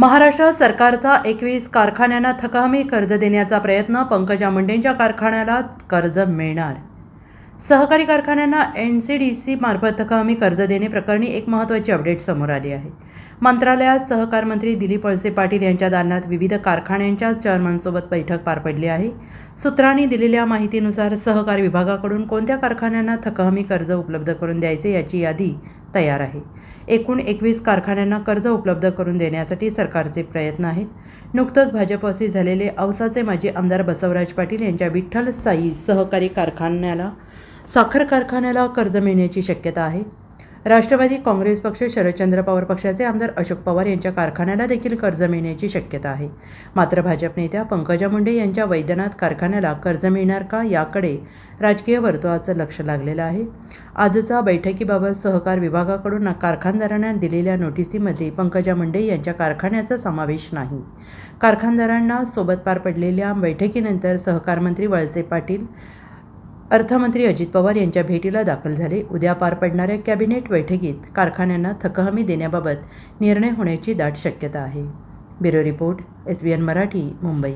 महाराष्ट्र सरकारचा एकवीस कारखान्यांना थकहमी कर्ज देण्याचा प्रयत्न पंकजा मुंडेंच्या कारखान्याला कर्ज मिळणार. सहकारी कारखान्यांना एन सी डी सी मार्फत थकहमी कर्ज देणे प्रकरणी एक महत्त्वाची अपडेट समोर आली आहे. मंत्रालयात सहकार मंत्री दिलीप वळसे पाटील यांच्या दालनात विविध कारखान्यांच्या चेअरमनसोबत बैठक पार पडली आहे. सूत्रांनी दिलेल्या माहितीनुसार सहकार विभागाकडून कोणत्या कारखान्यांना थकहमी कर्ज उपलब्ध करून द्यायचे याची यादी तयार आहे. एकूण एकवीस कारखान्यांना कर्ज उपलब्ध करून देण्यासाठी सरकारचे प्रयत्न आहेत. नुकतंच भाजपशी झालेले औसाचे माजी आमदार बसवराज पाटील यांच्या विठ्ठल साई सहकारी कारखान्याला साखर कारखान्याला कर्ज मिळण्याची शक्यता आहे. राष्ट्रवादी काँग्रेस पक्ष शरदचंद्र पवार पक्षाचे आमदार अशोक पवार यांच्या कारखान्याला देखील कर्ज मिळण्याची शक्यता आहे. मात्र भाजप नेत्या पंकजा मुंडे यांच्या वैद्यनाथ कारखान्याला कर्ज मिळणार का याकडे राजकीय वर्तुळाचं लक्ष लागलेलं आहे. आजचा बैठकीबाबत सहकार विभागाकडून कारखानदारांना दिलेल्या नोटिसीमध्ये पंकजा मुंडे यांच्या कारखान्याचा समावेश नाही. कारखानदारांना सोबत पार पडलेल्या बैठकीनंतर सहकार मंत्री वळसे पाटील अर्थमंत्री अजित पवार यांच्या भेटीला दाखल झाले. उद्या पार पडणाऱ्या कॅबिनेट बैठकीत कारखान्यांना थकहमी देण्याबाबत निर्णय होण्याची दाट शक्यता आहे. Bureau report S B N Marathi Mumbai.